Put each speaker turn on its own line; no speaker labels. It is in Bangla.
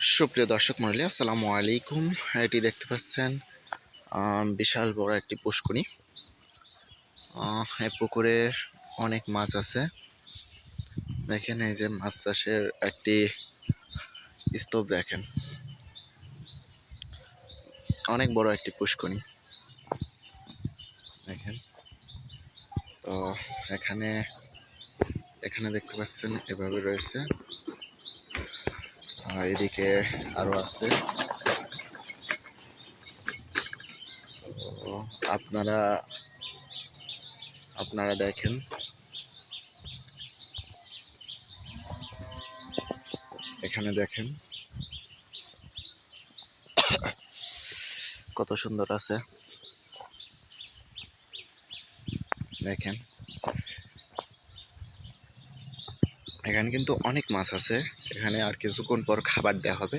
সুপ্রিয় দর্শক মন্ডলী আসসালামু আলাইকুম। এটি দেখতে পাচ্ছেন বিশাল বড় একটি পুষ্করী এই পুকুরে অনেক মাছ আছে। দেখেন এই যে মাছ চাষের একটি স্তূপ দেখেন। অনেক বড় একটি পুষ্করী দেখেন। তো, এখানে এখানে দেখতে পাচ্ছেন, এভাবে রয়েছে। এদিকে আরও আছে। আপনারা আপনারা দেখেন। এখানে দেখেন। কত সুন্দর আছে। দেখেন। এখানে কিন্তু অনেক মাছ আছে। এখানে আর কিছুক্ষণ পর খাবার দেওয়া হবে।